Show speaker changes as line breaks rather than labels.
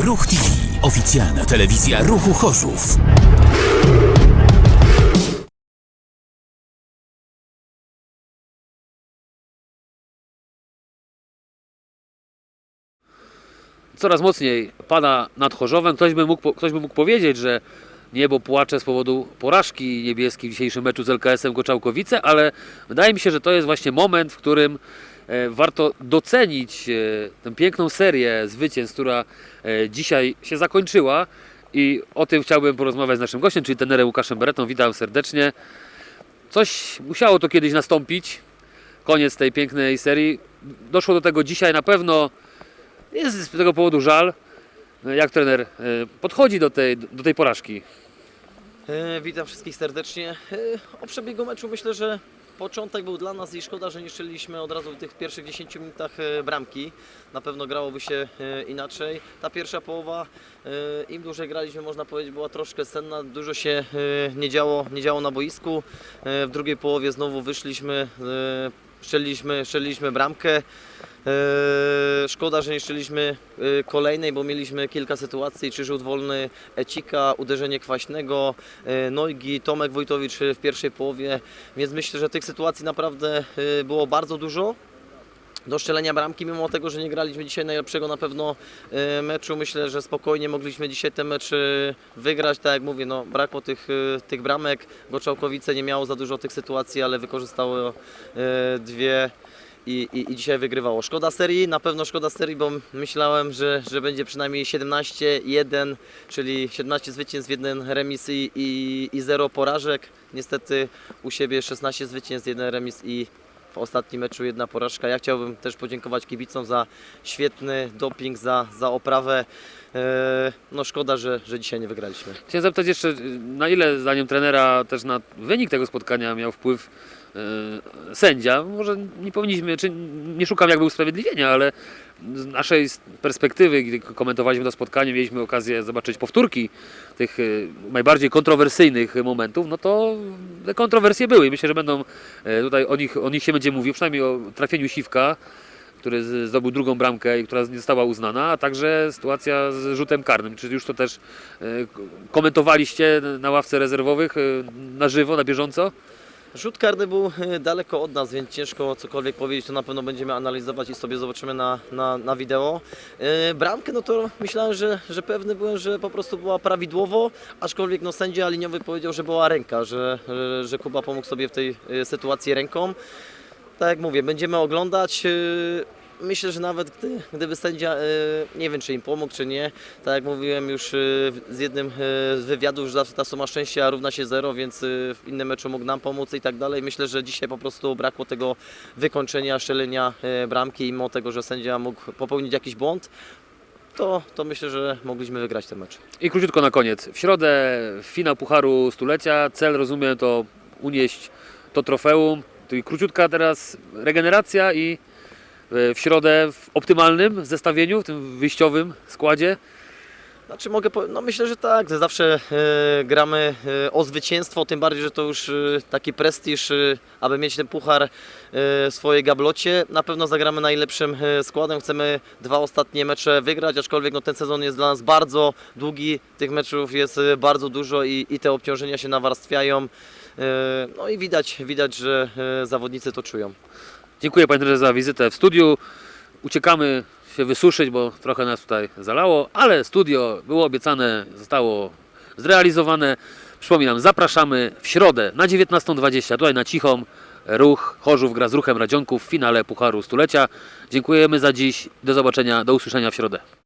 Ruch TV. Oficjalna telewizja Ruchu Chorzów.
coraz mocniej pada nad Chorzowem. Ktoś by mógł, ktoś by mógł powiedzieć, że niebo płacze z powodu porażki niebieskiej w dzisiejszym meczu z LKS-em Goczałkowice, ale wydaje mi się, że to jest właśnie moment, w którym warto docenić e, tę piękną serię zwycięstw, która e, dzisiaj się zakończyła i o tym chciałbym porozmawiać z naszym gościem, czyli trenerem Łukaszem Beretą. Witam serdecznie. Coś musiało to kiedyś nastąpić. Koniec tej pięknej serii. Doszło do tego dzisiaj na pewno jest z tego powodu żal, jak trener e, podchodzi do tej, do tej porażki.
E, Witam wszystkich serdecznie. E, O przebiegu meczu myślę, że początek był dla nas i szkoda, że nie strzeliliśmy od razu w tych pierwszych 10 minutach e, bramki. Na pewno grałoby się e, inaczej. Ta pierwsza połowa, e, im dłużej graliśmy, można powiedzieć, była troszkę senna. Dużo się nie działo, nie działo na boisku. W drugiej połowie znowu wyszliśmy, strzeliliśmy, strzeliliśmy bramkę. Eee, Szkoda, że nie strzeliliśmy e, kolejnej, bo mieliśmy kilka sytuacji, czy rzut wolny Ecika, uderzenie Kwaśnego, e, Nojgi, Tomek Wojtowicz w pierwszej połowie, więc myślę, że tych sytuacji naprawdę było bardzo dużo. Do strzelenia bramki, mimo tego, że nie graliśmy dzisiaj najlepszego na pewno meczu, myślę, że spokojnie mogliśmy dzisiaj ten mecz wygrać. Tak jak mówię, no, brakło tych, tych bramek. Goczałkowice nie miało za dużo tych sytuacji, ale wykorzystało dwie i, i, i dzisiaj wygrywało. Szkoda serii, na pewno szkoda serii, bo myślałem, że, że będzie przynajmniej 17-1, czyli 17 zwycięstw, jeden remis i, i, i 0 porażek. Niestety u siebie 16 zwycięstw, jeden remis i w ostatnim meczu jedna porażka. Ja chciałbym też podziękować kibicom za świetny doping, za, za oprawę. E, No szkoda, że, że dzisiaj nie wygraliśmy.
Chciałem zapytać jeszcze, y, na ile zdaniem trenera też na wynik tego spotkania miał wpływ y, sędzia? Może nie powinniśmy, czy nie szukam jakby usprawiedliwienia, ale z naszej perspektywy, gdy komentowaliśmy to spotkanie, mieliśmy okazję zobaczyć powtórki tych y, najbardziej kontrowersyjnych momentów, no to te kontrowersje były i myślę, że będą y, tutaj o nich, o nich się będzie mówił, przynajmniej o trafieniu Siwka, który zdobył drugą bramkę i która nie została uznana, a także sytuacja z rzutem karnym. Czy już to też e, komentowaliście na ławce rezerwowych e, na żywo, na bieżąco?
Rzut karny był e, daleko od nas, więc ciężko cokolwiek powiedzieć, to na pewno będziemy analizować i sobie zobaczymy na, na, na wideo. E, Bramkę, no to myślałem, że, że pewny byłem, że po prostu była prawidłowo, aczkolwiek no, sędzia liniowy powiedział, że była ręka, że, że, że Kuba pomógł sobie w tej e, sytuacji ręką. Tak jak mówię, będziemy oglądać. Myślę, że nawet gdy, gdyby sędzia, e, nie wiem czy im pomógł, czy nie, tak jak mówiłem już e, z jednym e, z wywiadów, że zawsze ta suma szczęścia równa się zero, więc w innym meczu mógł nam pomóc i tak dalej. Myślę, że dzisiaj po prostu brakło tego wykończenia, strzelenia e, bramki mimo tego, że sędzia mógł popełnić jakiś błąd, to, to myślę, że mogliśmy wygrać ten mecz.
I króciutko na koniec. W środę finał Pucharu Stulecia. Cel, rozumiem, to unieść to trofeum. Czyli króciutka teraz regeneracja i w środę w optymalnym zestawieniu, w tym wyjściowym składzie.
Znaczy mogę no myślę, że tak, zawsze e, gramy e, o zwycięstwo, tym bardziej, że to już e, taki prestiż, e, aby mieć ten puchar e, w swojej gablocie. Na pewno zagramy najlepszym e, składem, chcemy dwa ostatnie mecze wygrać, aczkolwiek no, ten sezon jest dla nas bardzo długi, tych meczów jest e, bardzo dużo i, i te obciążenia się nawarstwiają. E, no i widać, widać, że e, zawodnicy to czują.
Dziękuję Panie Trenerze za wizytę w studiu. Uciekamy się wysuszyć, bo trochę nas tutaj zalało, ale studio było obiecane, zostało zrealizowane. Przypominam, zapraszamy w środę na 19.20 tutaj na Cichom. Ruch Chorzów gra z Ruchem Radzionków w finale Pucharu Stulecia. Dziękujemy za dziś. Do zobaczenia, do usłyszenia w środę.